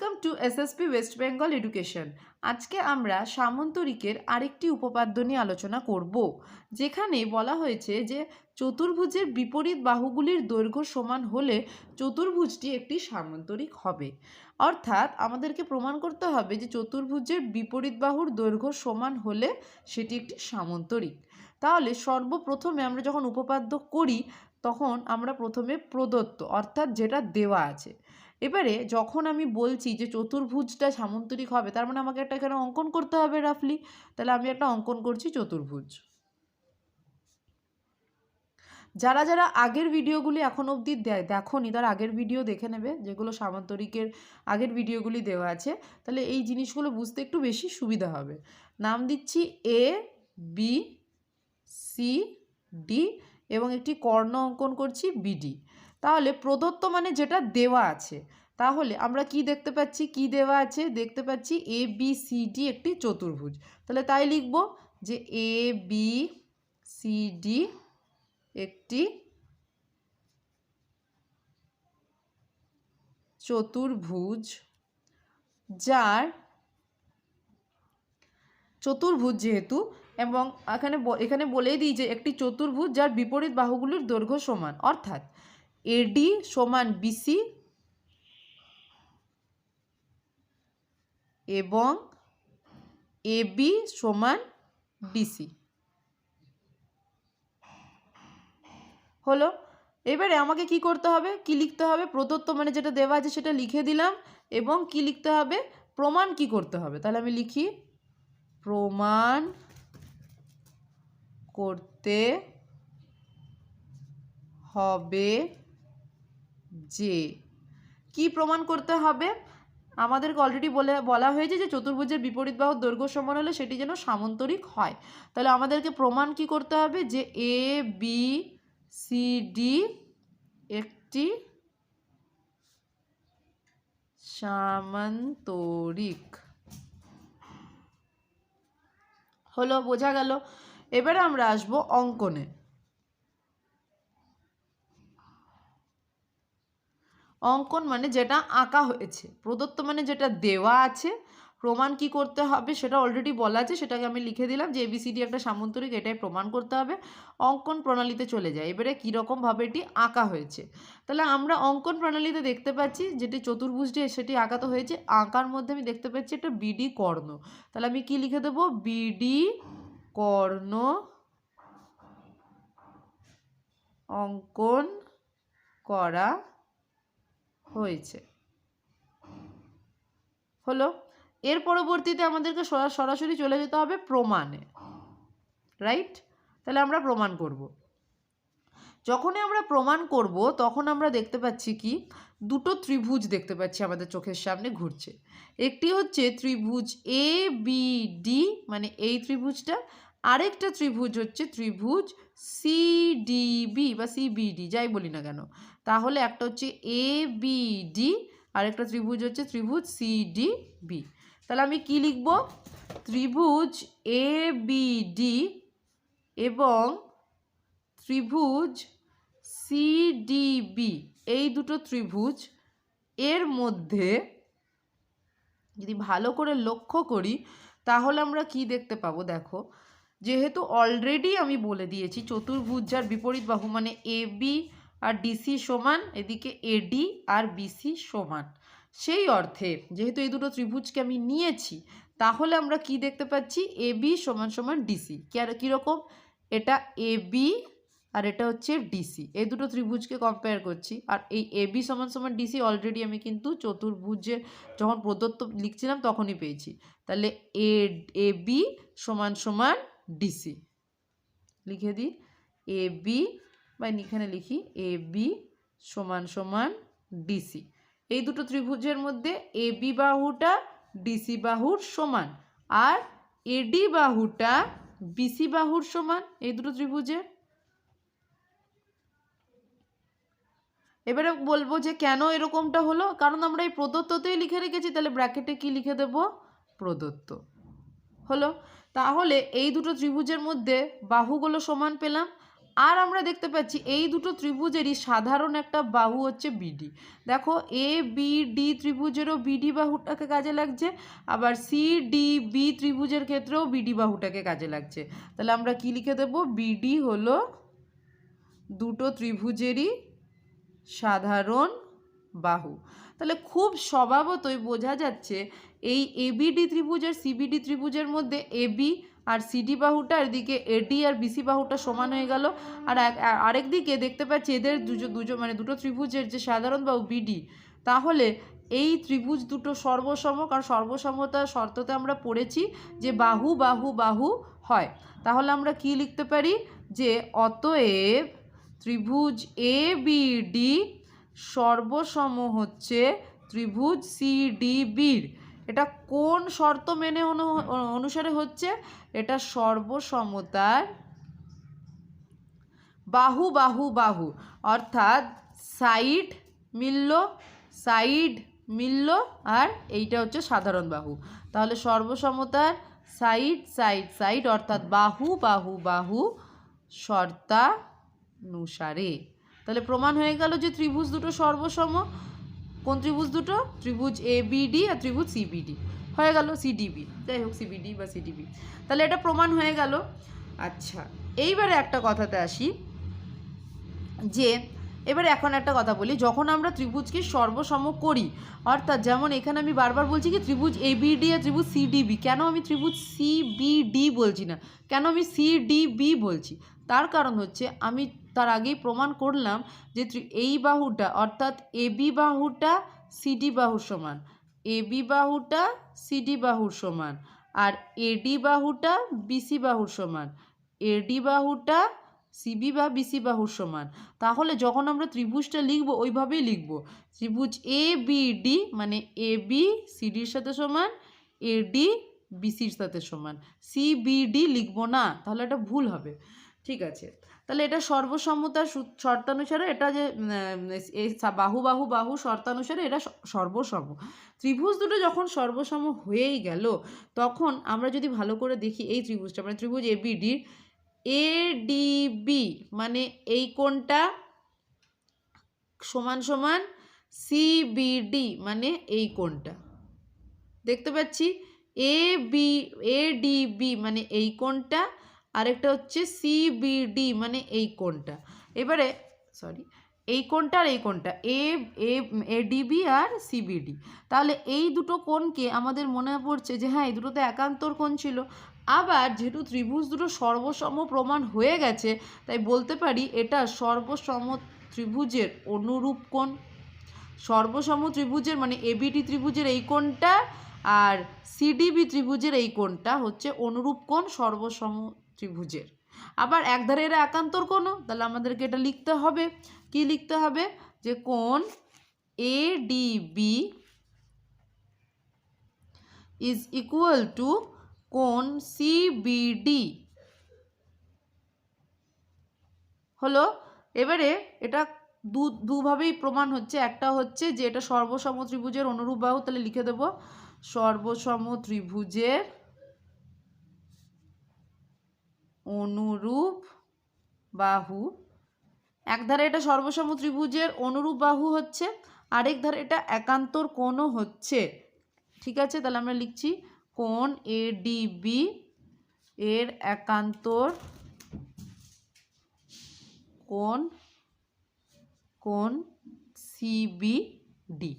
Welcome to SSP West Bengal education আজকে আমরা সামন্তরিকের আরেকটি উপপাদ্য নিয়ে আলোচনা করব, যেখানে বলা হয়েছে যে চতুর্ভুজের বিপরীত বাহুগুলির দৈর্ঘ্য সমান হলে চতুর্ভুজটি একটি সামন্তরিক হবে। অর্থাৎ আমাদেরকে প্রমাণ করতে হবে যে চতুর্ভুজের বিপরীত বাহুর দৈর্ঘ্য সমান হলে সেটি একটি সামন্তরিক তাহলে সর্বপ্রথমে আমরা যখন উপপাদ্য করি, তখন আমরা প্রথমে প্রদত্ত, অর্থাৎ যেটা দেওয়া আছে এবারে যখন আমি বলছি যে চতুর্ভুজটা সামন্তরিক হবে, তার মানে আমাকে একটা এখানে অঙ্কন করতে হবে রাফলি তাহলে আমি একটা অঙ্কন করছি চতুর্ভুজ। যারা যারা আগের ভিডিওগুলি এখন অবধি দেখো নি তার আগের ভিডিও দেখে নেবে, যেগুলো সামান্তরিকের আগের ভিডিওগুলি দেওয়া আছে। তাহলে এই জিনিসগুলো বুঝতে একটু বেশি সুবিধা হবে। নাম দিচ্ছি এ বি সি ডি এবং একটি কর্ণ অঙ্কন করছি বিডি তাহলে প্রদত্ত মানে যেটা দেওয়া আছে। তাহলে আমরা কি দেখতে পাচ্ছি? কি দেওয়া আছে? দেখতে পাচ্ছি এ বি সি ডি একটি চতুর্ভুজ। তাহলে তাই লিখব যে এ বি সি ডি একটি চতুর্ভুজ, যার চতুর্ভুজ যেহেতু এবং এখানে এখানে বলেই দিই যে একটি চতুর্ভুজ যার বিপরীত বাহুগুলির দৈর্ঘ্য সমান। অর্থাৎ এডি সমান বিসি এবং এবি সমান ডিসি হলো, এবারে আমাকে কি করতে হবে? কি লিখতে হবে? প্রদত্ত মানে যেটা দেওয়া আছে সেটা লিখে দিলাম এবং কি লিখতে হবে? প্রমাণ কি করতে হবে? তাহলে আমি লিখি, প্রমাণ করতে হবে যে কি প্রমাণ করতে হবে? আমাদেরকে অলরেডি বলে, বলা হয়েছে যে চতুর্ভুজের বিপরীত বাহুর দৈর্ঘ্য সমান হলে সেটি যেন সামন্তরিক হয়। তাহলে আমাদেরকে প্রমাণ কি করতে হবে? যে এ বি সি ডি একটি সামান্তরিক। হলো, বোঝা গেল। এবারে আমরা আসব অঙ্কনে। অঙ্কন মানে যেটা আঁকা হয়েছে। প্রদত্ত মানে যেটা দেওয়া আছে, প্রমাণ কি করতে হবে সেটা অলরেডি বলা আছে, সেটাকে আমি লিখে দিলাম যে এবিসিডি একটা সামন্তরিক, এটাই প্রমাণ করতে হবে। অঙ্কন প্রণালীতে চলে যায়। এবারে কীরকমভাবে এটি আঁকা হয়েছে? তাহলে আমরা অঙ্কন প্রণালীতে দেখতে পাচ্ছি যেটি চতুর্ভুজটি সেটি আঁকাতে হয়েছে, আঁকার মধ্যে আমি দেখতে পাচ্ছি একটা বিডি কর্ণ। তাহলে আমি কি লিখে দেবো? বিডি কর্ণ অঙ্কন করা হয়েছে। হলো, এর পরবর্তীতে আমাদেরকে সরাসরি চলে যেতে হবে প্রমাণে রাইট তাহলে আমরা প্রমাণ করব। যখনই আমরা প্রমাণ করব, তখন আমরা দেখতে পাচ্ছি কি? দুটো ত্রিভুজ দেখতে পাচ্ছি আমাদের চোখের সামনে ঘুরছে। একটি হচ্ছে ত্রিভুজ এ বি ডি মানে এই ত্রিভুজটা আরেকটা ত্রিভুজ হচ্ছে ত্রিভুজ সিডিবি বা সিবিডি যাই বলি না কেন। তাহলে একটা হচ্ছে এ বি ডি আরেকটা ত্রিভুজ হচ্ছে ত্রিভুজ সিডিবি তাহলে আমি কি লিখব? ত্রিভুজ এ বি ডি এবং ত্রিভুজ সিডিবি এই দুটো ত্রিভুজ এর মধ্যে যদি ভালো করে লক্ষ্য করি, তাহলে আমরা কি দেখতে পাবো? দেখো যেহেতু অলরেডি আমি বলে দিয়েছি, চতুর্ভুজ যার বিপরীত বাহু মানে এ বি আর ডিসি সমান, এদিকে এডি আর বিসি সমান। সেই অর্থে যেহেতু এই দুটো ত্রিভুজকে আমি নিয়েছি, তাহলে আমরা কি দেখতে পাচ্ছি? এ বি সমান সমান ডিসি কীরকম? এটা এ বি আর এটা হচ্ছে ডিসি এই দুটো ত্রিভুজকে কম্পেয়ার করছি। আর এই এ বি সমান সমান ডিসি অলরেডি আমি কিন্তু চতুর্ভুজে যখন প্রদত্ত লিখছিলাম তখনই পেয়েছি। তাহলে এ এ বি সমান সমান ডিসি লিখে দিই এ বি বা এখানে লিখি এ বি সমান সমান ডিসি এই দুটো ত্রিভুজের মধ্যে এ বি বাহুটা ডিসি বাহুর সমান আর এডি বাহুটা বিসি বাহুর সমান, এই দুটো ত্রিভুজের। এবারে বলব যে কেন এরকমটা হলো? কারণ আমরা এই প্রদত্ততেই লিখে রেখেছি, তাহলে ব্র্যাকেটে কি লিখে দেব? প্রদত্ত। হলো? তাহলে এই দুটো ত্রিভুজের মধ্যে বাহুগুলো সমান পেলাম। আর আমরা দেখতে পাচ্ছি এই দুটো ত্রিভুজেরই সাধারণ একটা বাহু হচ্ছে বিডি দেখো এ বি ডি ত্রিভুজেরও বিডি বাহুটাকে কাজে লাগছে, আবার সি ডি বি ত্রিভুজের ক্ষেত্রেও বিডি বাহুটাকে কাজে লাগছে। তাহলে আমরা কি লিখে দেবো? বিডি হলো দুটো ত্রিভুজেরই সাধারণ বাহু। তাহলে খুব স্বভাবতই বোঝা যাচ্ছে এই এবিডি ত্রিভুজ আর সিবিডি ত্রিভুজের মধ্যে এবি আর সিডি বাহুটা এদিকে এডি আর বিসি বাহুটা সমান হয়ে গেল। আর আরেক দিকে দেখতে পাচ্ছি এদের দুজো দুজো মানে দুটো ত্রিভুজের যে সাধারণ বাহু বিডি তাহলে এই ত্রিভুজ দুটো সর্বসম কারণ সর্বসমতার শর্ততে আমরা পড়েছি যে বাহু বাহু বাহু হয়। তাহলে আমরা কি লিখতে পারি? যে অতএব ত্রিভুজ এ বি ডি সর্বসম হচ্ছে ত্রিভুজ সি ডি বির এটা কোন শর্ত মেনে অনু- অনুসারে হচ্ছে? এটা সর্বসমতার বাহু বাহু বাহু। অর্থাৎ সাইড মিলল সাইড মিলল, আর এইটা হচ্ছে সাধারণ বাহু। তাহলে সর্বসমতার সাইড সাইড সাইড অর্থাৎ বাহু বাহু বাহু শর্তানুসারে। তাহলে প্রমাণ হয়ে গেল যে ত্রিভুজ দুটো সর্বসম। কোন ত্রিভুজ দুটো? ত্রিভুজ এ বিডি আর ত্রিভুজ সিবিডি হয়ে গেল সিডিবি যাই হোক সিবিডি বা সিডিবি তাহলে এটা প্রমাণ হয়ে গেল। আচ্ছা এইবারে একটা কথাতে আসি যে এবারে এখন একটা কথা বলি, যখন আমরা ত্রিভুজকে সর্বসম করি, অর্থাৎ যেমন এখানে আমি বারবার বলছি কি, ত্রিভুজ এবিডি আর ত্রিভুজ সিডিবি কেন আমি ত্রিভুজ সিবিডি বলছি না? কেন আমি সিডিবি বলছি? তার কারণ হচ্ছে আমি তার আগেই প্রমাণ করলাম যে এই বাহুটা, অর্থাৎ এবি বাহুটা সিডি বাহুর সমান। এবি বাহুটা সিডি বাহুর সমান। আর এডি বাহুটা বিসি বাহুর সমান। এডি বাহুটা সিবি বা বিসি বাহুর সমান। তাহলে যখন আমরা ত্রিভুজটা লিখব, ওইভাবেই লিখব। ত্রিভুজ এ বি ডি মানে এ বি সিডির সাথে সমান এডি বিসির সাথে সমান। সি বি ডি লিখব না, তাহলে এটা ভুল হবে। ঠিক আছে? তাহলে এটা সর্বসম্মতার শর্তানুসারে এটা যে বাহু বাহু বাহু শর্তানুসারে এটা সর্বসম। ত্রিভুজ দুটো যখন সর্বসম হয়েই গেল, তখন আমরা যদি ভালো করে দেখি এই ত্রিভুজটা মানে ত্রিভুজ এ এবিডির এডিবি মানে এই কোণটা সমান সমান সিবিডি মানে এই কোণটা। দেখতে পাচ্ছি? এ বি এডিবি মানে এই কোণটা, আরেকটা হচ্ছে সিবিডি মানে এই কোণটা। এবারে সরি এই কোণটা আর এই কোণটা এ এ এডিবি আর সিবিডি তাহলে এই দুটো কোণকে আমাদের মনে পড়ছে যে হ্যাঁ এই দুটোতে একান্তর কোণ ছিল। আবার যেহেতু ত্রিভুজ দুটো সর্বসম প্রমাণ হয়ে গেছে, তাই বলতে পারি এটা সর্বসম ত্রিভুজের অনুরূপ কোণ। সর্বসম ত্রিভুজের মানে এবিটি ত্রিভুজের এই কোণটা আর সিডিবি ত্রিভুজের এই কোণটা হচ্ছে অনুরূপ কোণ সর্বসম ত্রিভুজের। আবার একধারে এরা একান্তর কোণও, তাহলে আমাদেরকে এটা লিখতে হবে। কি লিখতে হবে? যে কোণ এডিবি ইজ ইকুয়াল টু কোণ সিবিডি হলো, এবারে এটা দু, দুভাবেই প্রমাণ হচ্ছে। একটা হচ্ছে যে এটা সর্বসম ত্রিভুজের অনুরূপ বাহু, তাহলে লিখে দেব। সর্বসম ত্রিভুজের অনুরূপ বাহু এক ধারে এটা সর্বসম ত্রিভুজের অনুরূপ বাহু হচ্ছে, আরেক ধারে এটা একান্তর কোণও হচ্ছে। ঠিক আছে, তাহলে আমরা লিখছি কোণ এডিবি এর একান্তর কোণ কোণ সিবিডি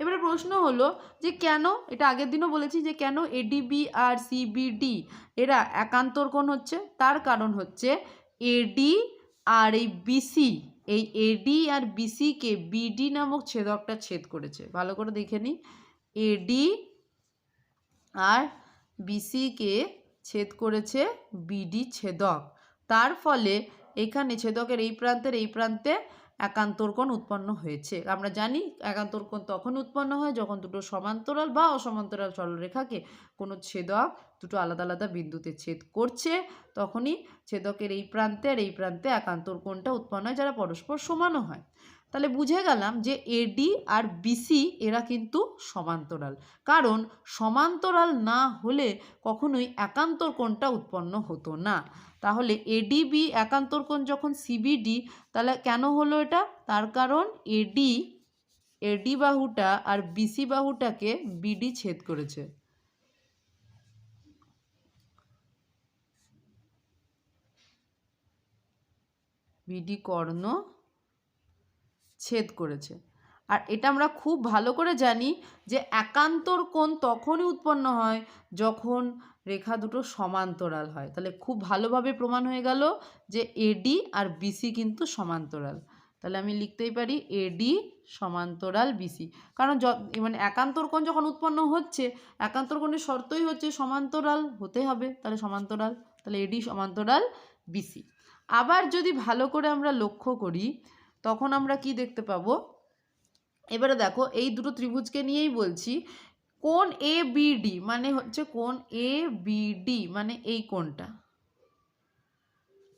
এবারে প্রশ্ন হলো যে কেন, এটা আগের দিনও বলেছি যে কেন এডিবি আর সিবিডি এরা একান্তর কোণ হচ্ছে, তার কারণ হচ্ছে এডি আর এই বিসি এই এডি আর বিসিকে বিডি নামক ছেদকটা ছেদ করেছে। ভালো করে দেখে নিই। এডি আর বিসিকে ছেদ করেছে বিডি ছেদক। তার ফলে এখানে ছেদকের এই প্রান্তের এই প্রান্তে একান্তর কোণ উৎপন্ন হয়েছে। আমরা জানি একান্তর কোণ তখন উৎপন্ন হয় যখন দুটো সমান্তরাল বা অসমান্তরাল সরলরেখাকে কোনো ছেদক দুটো আলাদা আলাদা বিন্দুতে ছেদ করছে, তখনই ছেদকের এই প্রান্তে আর এই প্রান্তে একান্তর কোণটা উৎপন্ন হয় যারা পরস্পর সমানও হয়। তাহলে বুঝে গেলাম যে এডি আর বিসি এরা কিন্তু সমান্তরাল। কারণ সমান্তরাল না হলে কখনোই একান্তর কোণটা উৎপন্ন হতো না। তাহলে এডিবি একান্তর কোণ যখন সিবিডি তাহলে কেন হলো এটা? তার কারণ এডি এডি বাহুটা আর বিসি বাহুটাকে বিডি ছেদ করেছে। বিডি কর্ণ ছেদ করেছে। আর এটা আমরা খুব ভালো করে জানি যে একান্তর কোণ তখনই উৎপন্ন হয় যখন রেখা দুটো সমান্তরাল হয়। তাহলে খুব ভালোভাবে প্রমাণ হয়ে গেল যে এডি আর বিসি কিন্তু সমান্তরাল। তাহলে আমি লিখতেই পারি এডি সমান্তরাল বিসি কারণ মানে একান্তর কোণ যখন উৎপন্ন হচ্ছে, একান্তর কোণের শর্তই হচ্ছে সমান্তরাল হতে হবে। তাহলে সমান্তরাল, তাহলে এডি সমান্তরাল বিসি আবার যদি ভালো করে আমরা লক্ষ্য করি, তখন আমরা কি দেখতে পাবো? এবারে দেখো, এই দুটো ত্রিভুজকে নিয়েই বলছি, কোন এ বিডি মানে হচ্ছে কোন এ বিডি মানে এই কোনটা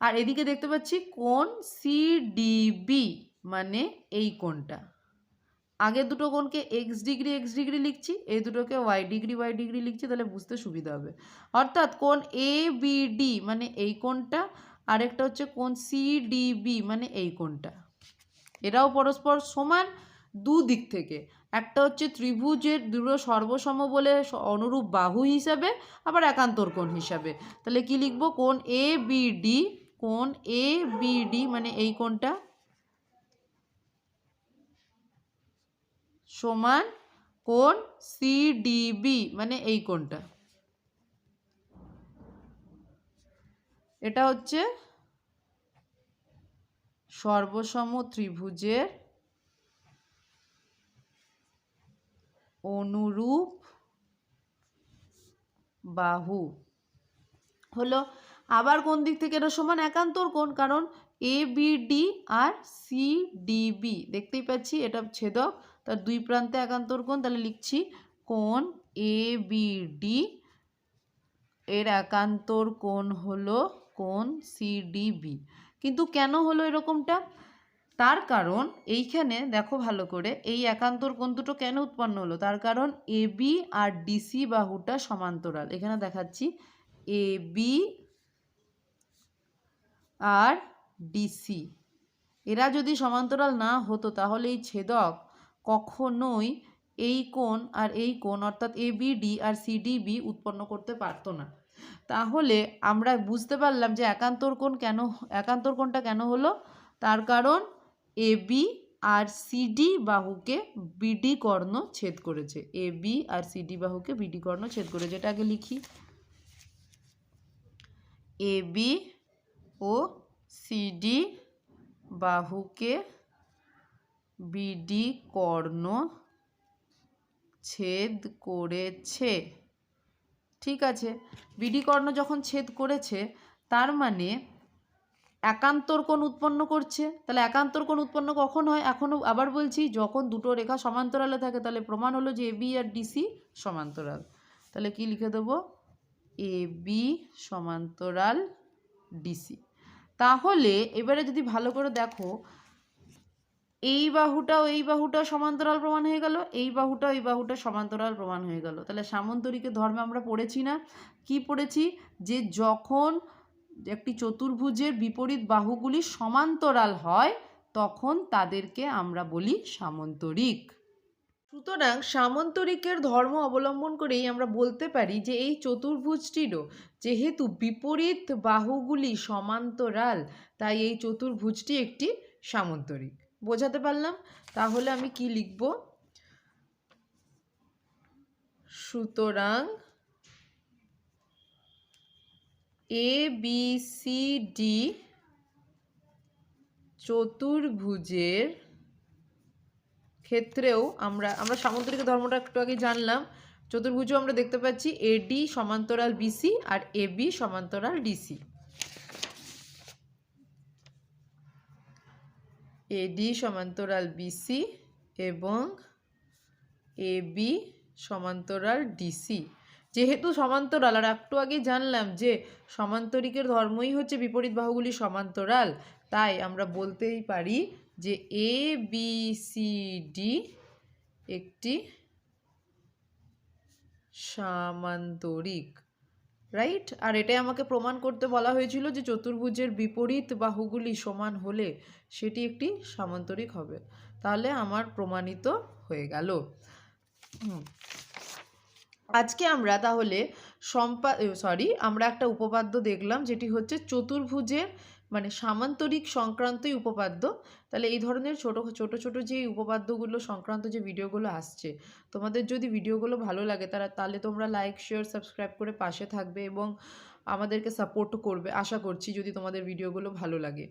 আর এদিকে দেখতে পাচ্ছি কোন সিডিবি মানে এই কোনটা আগে দুটো কোনকে এক্স ডিগ্রি এক্স ডিগ্রি লিখছি, এই দুটোকে ওয়াই ডিগ্রি ওয়াই ডিগ্রি লিখছি, তাহলে বুঝতে সুবিধা হবে। অর্থাৎ কোন এ বিডি মানে এই কোণটা, আরেকটা হচ্ছে কোন সিডিবি মানে এই কোনটা এরাও পরস্পর সমান দু দিক থেকে। একটা হচ্ছে ত্রিভুজের দুটো সর্বসম বলে অনুরূপ বাহু হিসাবে, আবার একান্তর কোণ হিসাবে। তাহলে কি লিখব? কোন এ বিডি কোন এ বিডি মানে এই কোণটা? সমান কোন সিডিবি মানে এই কোণটা। এটা হচ্ছে সর্বসম ত্রিভুজের অনুরূপ বাহু। হলো, আবার কোন দিক থেকে এটা সমান? একান্তর কোণ, কারণ এ বিডি আর সি ডিবি দেখতেই পাচ্ছি, এটা ছেদক। তার দুই প্রান্তে একান্তর কোণ, তাহলে লিখছি কোণ এ বিডি এর একান্তর কোণ হলো কোণ সিডিবি কিন্তু কেন হলো এরকমটা? তার কারণ এইখানে দেখো ভালো করে, এই একান্তর কোণ দুটো কেন উৎপন্ন হলো? তার কারণ এবি আর ডিসি বাহুটা সমান্তরাল। এখানে দেখাচ্ছি এ বি আর ডিসি এরা যদি সমান্তরাল না হতো তাহলে এই ছেদক কখনোই এই কোণ আর এই কোণ, অর্থাৎ এবিডি আর সিডিবি উৎপন্ন করতে পারতো না। তাহলে আমরা বুঝতে পারলাম যে একান্তর কোণ কেন, একান্তর কোণটা কেন হলো? তার কারণ এবি আর সিডি বাহুকে বিডি কর্ণ ছেদ করেছে। এবি আর সিডি বাহুকে বিডি কর্ণ ছেদ করেছে। এটা আগে লিখি। এবি ও সিডি বাহুকে বিডি কর্ণ ছেদ করেছে। ঠিক আছে? বিডি কর্ণ যখন ছেদ করেছে, তার মানে একান্তর কোণ উৎপন্ন করছে, তাহলে একান্তর কোণ উৎপন্ন কখন হয়? এখনও আবার বলছি, যখন দুটো রেখা সমান্তরালে থাকে, তাহলে প্রমাণ হলো যে এবি আর ডিসি সমান্তরাল। তাহলে কি লিখে দেবো? এবি সমান্তরাল ডিসি তাহলে এবারে যদি ভালো করে দেখো, এই বাহুটাও এই বাহুটা সমান্তরাল প্রমাণ হয়ে গেল, এই বাহুটাও এই বাহুটা সমান্তরাল প্রমাণ হয়ে গেল। তাহলে সামন্তরিকের ধর্মে আমরা পড়েছি না। কি পড়েছি? যে যখন একটি চতুর্ভুজের বিপরীত বাহুগুলি সমান্তরাল হয়, তখন তাদেরকে আমরা বলি সামন্তরিক। সুতরাং সামন্তরিকের ধর্ম অবলম্বন করেই আমরা বলতে পারি যে এই চতুর্ভুজটিরও যেহেতু বিপরীত বাহুগুলি সমান্তরাল, তাই এই চতুর্ভুজটি একটি সামন্তরিক। বোঝাতে পারলাম? তাহলে আমি কি লিখব? সুতরাং এ বি সি ডি চতুর্ভুজের ক্ষেত্রেও আমরা আমরা সামুদ্রিক ধর্মটা একটু আগে জানলাম। চতুর্ভুজও আমরা দেখতে পাচ্ছি এডি সমান্তরাল বিসি আর এবি সমান্তরাল ডিসি এডি সমান্তরাল বিসি এবং এবি সমান্তরাল ডিসি যেহেতু সমান্তরাল, আর একটু আগেই জানলাম যে সমান্তরিকের ধর্মই হচ্ছে বিপরীত বাহুগুলি সমান্তরাল, তাই আমরা বলতেই পারি যে এ বি সি ডি একটি সামান্তরিক রাইট আর এটাই আমাকে প্রমাণ করতে বলা হয়েছিল যে চতুর্ভুজের বিপরীত বাহুগুলি সমান হলে সেটি একটি সামান্তরিক হবে। তাহলে আমার প্রমাণিত হয়ে গেল। আজকে আমরা তাহলে সম্পা সরি আমরা একটা উপপাদ্য দেখলাম যেটি হচ্ছে চতুর্ভুজের মানে সামান্তরিক সংক্রান্তই উপপাদ্য। তাহলে এই ধরনের ছোট ছোট ছোট যে উপপাদ্যগুলো, সংক্রান্ত যে ভিডিওগুলো আসছে, তোমাদের যদি ভিডিওগুলো ভালো লাগে তারা, তাহলে তোমরা লাইক শেয়ার সাবস্ক্রাইব করে পাশে থাকবে এবং আমাদেরকে সাপোর্ট করবে। আশা করছি যদি তোমাদের ভিডিওগুলো ভালো লাগে।